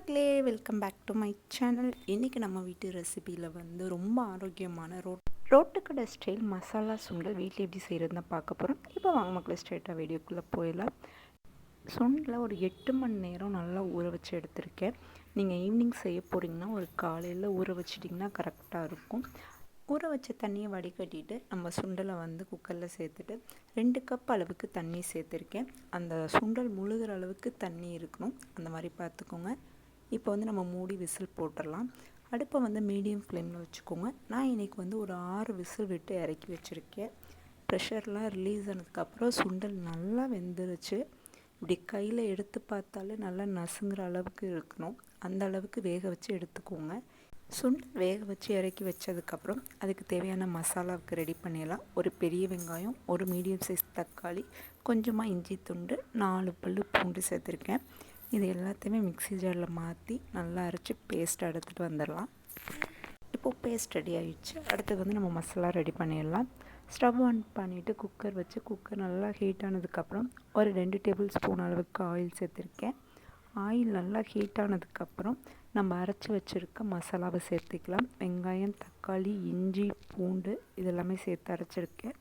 மக்களே welcome back to my channel இன்றைக்கி நம்ம வீட்டு ரெசிபியில் வந்து ரொம்ப ஆரோக்கியமான ரோட் ரோட்டுக்கடை ஸ்டைல் மசாலா சுண்டல் வீட்டில் எப்படி செய்கிறதுன்னு பார்க்க போகிறோம் இப்போ வாங்க மக்களை ஸ்ட்ரைட்டாக வீடியோக்குள்ளே போயிடலாம். சுண்டலை ஒரு எட்டு மணி நேரம் நல்லா ஊற வச்சு எடுத்திருக்கேன். நீங்கள் ஈவினிங் செய்ய போகிறீங்கன்னா ஒரு காலையில் ஊற வச்சிட்டிங்கன்னா கரெக்டாக இருக்கும். ஊற வச்ச தண்ணியை வடிகட்டிட்டு நம்ம சுண்டலை வந்து குக்கரில் சேர்த்துட்டு ரெண்டு கப் அளவுக்கு தண்ணி சேர்த்துருக்கேன். அந்த சுண்டல் முழுகிற அளவுக்கு தண்ணி இருக்கணும். அந்த மாதிரி பார்த்துக்கோங்க. இப்போ வந்து நம்ம மூடி விசில் போட்டுடலாம். அடுப்பை வந்து மீடியம் ஃப்ளேமில் வச்சுக்கோங்க. நான் இன்றைக்கி வந்து ஒரு ஆறு விசில் விட்டு இறக்கி வச்சுருக்கேன். ப்ரெஷர்லாம் ரிலீஸ் ஆனதுக்கப்புறம் சுண்டல் நல்லா வெந்துருச்சு. இப்படி கையில் எடுத்து பார்த்தாலே நல்லா நசுங்கிற அளவுக்கு இருக்கணும். அந்த அளவுக்கு வேக வச்சு எடுத்துக்கோங்க. சுண்டல் வேக வச்சு இறக்கி வச்சதுக்கப்புறம் அதுக்கு தேவையான மசாலாவுக்கு ரெடி பண்ணிடலாம். ஒரு பெரிய வெங்காயம் ஒரு மீடியம் சைஸ் தக்காளி கொஞ்சமாக இஞ்சி துண்டு நாலு பல் பூண்டு சேர்த்துருக்கேன். இது எல்லாத்தையுமே மிக்சி ஜாரில் மாற்றி நல்லா அரைச்சி பேஸ்ட் எடுத்துகிட்டு வந்துடலாம். இப்போது பேஸ்ட் ரெடி ஆகிடுச்சு அடுத்தது வந்து நம்ம மசாலா ரெடி பண்ணிடலாம். ஸ்டவ் ஆன் பண்ணிவிட்டு குக்கர் வச்சு குக்கர் நல்லா ஹீட் ஆனதுக்கப்புறம் ஒரு ரெண்டு டேபிள் ஸ்பூன் அளவுக்கு ஆயில் சேர்த்துருக்கேன். ஆயில் நல்லா ஹீட் ஆனதுக்கப்புறம் நம்ம அரைச்சி வச்சுருக்க மசாலாவை சேர்த்துக்கலாம். வெங்காயம் தக்காளி இஞ்சி பூண்டு இதெல்லாமே சேர்த்து அரைச்சிருக்கேன்.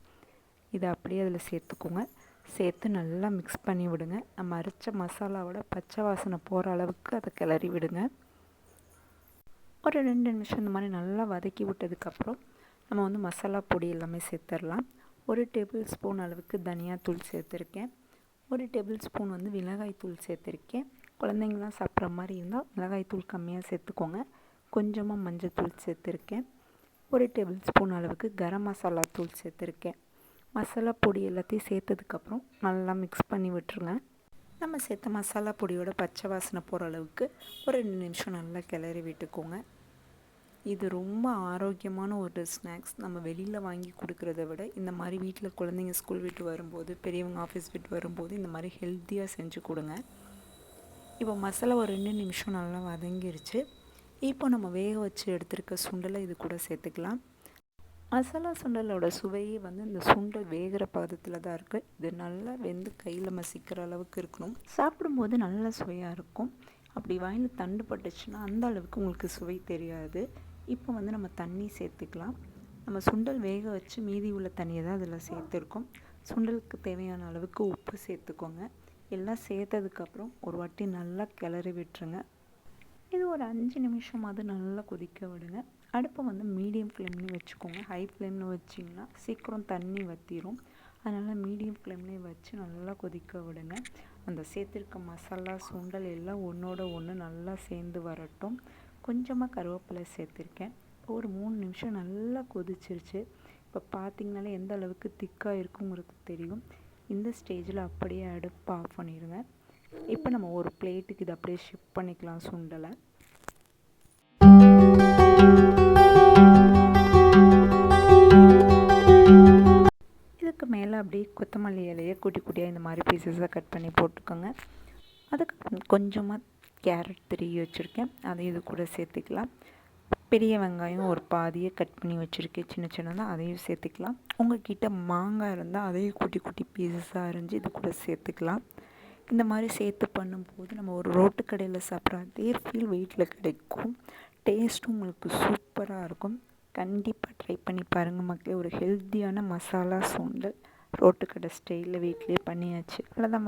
இதை அப்படியே அதில் சேர்த்துக்கோங்க. சேர்த்து நல்லா மிக்ஸ் பண்ணி விடுங்க. நம்ம அரைச்ச மசாலாவோட பச்சை வாசனை போகிற அளவுக்கு அதை கிளறி விடுங்க. ஒரு ரெண்டு நிமிஷம் இந்த மாதிரி நல்லா வதக்கி விட்டதுக்கப்புறம் நம்ம வந்து மசாலா பொடி எல்லாமே சேர்த்துடலாம். ஒரு டேபிள் ஸ்பூன் அளவுக்கு தனியாத்தூள் சேர்த்துருக்கேன். ஒரு டேபிள் ஸ்பூன் வந்து மிளகாய் தூள் சேர்த்துருக்கேன். குழந்தைங்களாம் சாப்பிட்ற மாதிரி இருந்தால் மிளகாய்த்தூள் கம்மியாக சேர்த்துக்கோங்க. கொஞ்சமாக மஞ்சள் தூள் சேர்த்துருக்கேன். ஒரு டேபிள் ஸ்பூன் அளவுக்கு கரம் மசாலா தூள் சேர்த்துருக்கேன். மசாலா பொடி எல்லாத்தையும் சேர்த்ததுக்கப்புறம் நல்லா மிக்ஸ் பண்ணி விட்டுருங்க. நம்ம சேர்த்த மசாலா பொடியோட பச்சை வாசனை போகிற அளவுக்கு ஒரு ரெண்டு நிமிஷம் நல்லா கிளறி விட்டுக்கோங்க. இது ரொம்ப ஆரோக்கியமான ஒரு ஸ்நாக்ஸ் நம்ம வெளியில் வாங்கி கொடுக்குறத விட இந்த மாதிரி வீட்டில் குழந்தைங்க ஸ்கூல் விட்டு வரும்போது பெரியவங்க ஆஃபீஸ் விட்டு வரும்போது இந்த மாதிரி ஹெல்த்தியாக செஞ்சு கொடுங்க. இப்போ மசாலா ஒரு ரெண்டு நிமிஷம் நல்லா வதங்கிருச்சு. இப்போ நம்ம வேக வச்சு எடுத்துருக்க சுண்டலை இது கூட சேர்த்துக்கலாம். மசாலா சுண்டலோட சுவையே வந்து இந்த சுண்டல் வேகிற பதத்தில் தான் இருக்குது இது நல்லா வெந்து கையில் மசிக்கிற அளவுக்கு இருக்கணும். சாப்பிடும்போது நல்ல சுவையாக இருக்கும். அப்படி வாயில் தண்டு பட்டுச்சுன்னா அந்த அளவுக்கு உங்களுக்கு சுவை தெரியாது. இப்போ வந்து நம்ம தண்ணி சேர்த்துக்கலாம். நம்ம சுண்டல் வேக வச்சு மீதி உள்ள தண்ணியை தான் அதில் சேர்த்துருக்கோம். சுண்டலுக்கு தேவையான அளவுக்கு உப்பு சேர்த்துக்கோங்க. எல்லாம் சேர்த்ததுக்கப்புறம் ஒரு வாட்டி நல்லா கிளறி விட்டுருங்க. இது ஒரு அஞ்சு நிமிஷமாவது நல்லா கொதிக்க விடுங்க. அடுப்பை வந்து மீடியம் ஃப்ளேம்லேயும் வச்சுக்கோங்க. ஹை ஃப்ளேமில் வச்சிங்கன்னா சீக்கிரம் தண்ணி வற்றிடும் அதனால் மீடியம் ஃப்ளேம்லேயே வச்சு நல்லா கொதிக்க விடுங்க. அந்த சேர்த்துருக்க மசாலா சுண்டல் எல்லாம் ஒன்றோட ஒன்று நல்லா சேர்ந்து வரட்டும். கொஞ்சமாக கருவேப்பிலை சேர்த்துருக்கேன். ஒரு மூணு நிமிஷம் நல்லா கொதிச்சிருச்சு. இப்போ பார்த்திங்கனாலே எந்த அளவுக்கு திக்காக இருக்குங்கிறது தெரியும். இந்த ஸ்டேஜில் அப்படியே அடுப்பு ஆஃப் பண்ணிடுங்க. இப்போ நம்ம ஒரு பிளேட்டுக்கு இதை அப்படியே ஷிஃப்ட் பண்ணிக்கலாம் சுண்டலை. அப்படியே கொத்தமல்லி இலையை குட்டி குட்டியாக இந்த மாதிரி பீசஸாக கட் பண்ணி போட்டுக்கோங்க. அதுக்கு கொஞ்சமாக கேரட் திருகி வச்சுருக்கேன். அதை இது கூட சேர்த்துக்கலாம். பெரிய வெங்காயம் ஒரு பாதியை கட் பண்ணி வச்சுருக்கேன். சின்ன சின்னதாக அதையும் சேர்த்துக்கலாம். உங்கள்கிட்ட மாங்காய் இருந்தால் அதையும் குட்டி குட்டி பீசஸாக அரைஞ்சி இது கூட சேர்த்துக்கலாம். இந்த மாதிரி சேர்த்து பண்ணும்போது நம்ம ஒரு ரோட்டு கடையில் சாப்பிட்ற அதே ஃபீல் வீட்டில் கிடைக்கும். டேஸ்ட்டும் உங்களுக்கு சூப்பராக இருக்கும். கண்டிப்பாக ட்ரை பண்ணி பாருங்கள் மக்களே. ஒரு ஹெல்த்தியான மசாலா சுண்டல். ரோட்டு கடை ஸ்டைலில் வீட்லேயே பண்ணியாச்சு. அவ்வளோதான்